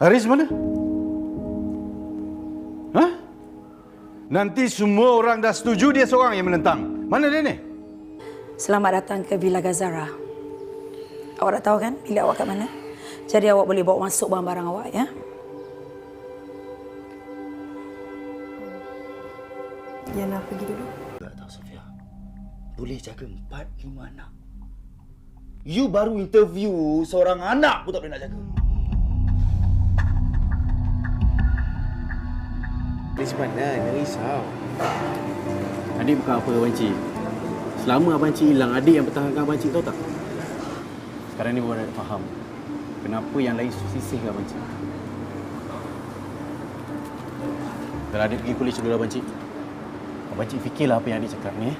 Haris mana? Hah? Nanti semua orang dah setuju dia seorang yang menentang. Mana dia ni? Selamat datang ke Villa Gazara. Awak dah tahu kan bilik awak kat mana? Jadi awak boleh bawa masuk barang-barang awak ya. Yana pergi dulu. Tak tahu Sofia. Boleh jaga empat, lima anak. You baru interview seorang anak pun tak boleh nak jaga. Dari mana? Jangan risau. Adik bukan apa Abang Cik. Selama Abang Cik hilang, adik yang pertahankan Abang Cik tahu tak? Sekarang ni baru nak faham. Kenapa yang lain sisih dengan Abang Cik. Kalau adik pergi kulit dulu Abang Cik. Abang Cik fikirlah apa yang adik cakap ni. eh.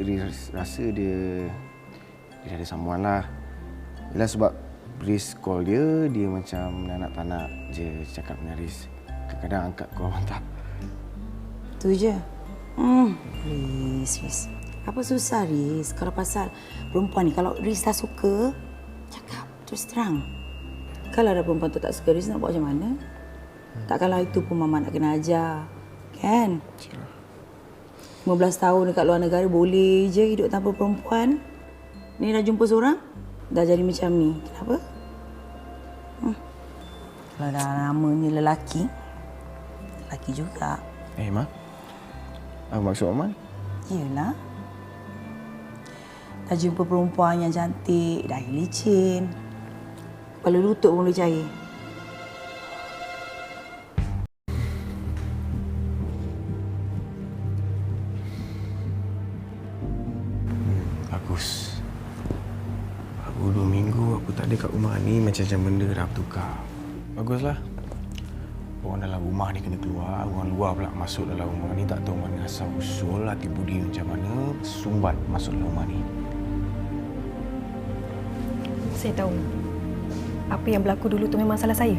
Riz rasa dia dia ada someone lah. Yalah sebab Riz call dia, dia macam nak tak nak je cakap dengan Riz. Kadang-kadang angkat call pun tak. Tu je. Hmm. Riz, Riz. Apa susah Riz? Kalau pasal perempuan ni, kalau Riz dah suka, cakap terus terang. Kalau ada perempuan tu tak suka Riz, nak buat macam mana? Takkanlah itu pun Mama nak kena ajar. Kan? 15 tahun dekat luar negara boleh je hidup tanpa perempuan. Ni dah jumpa seorang, dah jadi macam ni. Kenapa? Hmm. Kalau dah namanya lelaki, lelaki juga. Eh, Ma? Apa maksud Mama? Yelah. Dah jumpa perempuan yang cantik, dah licin. Kepala lutut pun boleh cair. Bagus. Dua minggu aku tak ada kat rumah ni macam-macam benda dah bertukar. Baguslah. Orang dalam rumah ni kena keluar, orang luar pula masuk dalam rumah ni tak tahu mana asal usul hati budi macam mana sumbat masuk dalam rumah ni. Saya tahu. Apa yang berlaku dulu tu memang salah saya.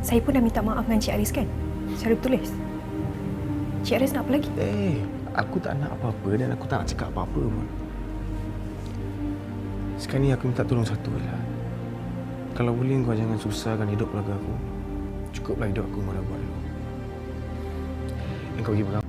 Saya pun dah minta maaf dengan Cik Aris kan? Secara bertulis. Cik Aris nak apa lagi? Eh, aku tak nak apa-apa dan aku tak nak cakap apa-apa pun. Sekarang ni aku minta tolong satu lah. Kalau boleh kau jangan susahkan hidup keluarga aku. Cukuplah hidup aku kau dah buat dulu. Dan kau pergi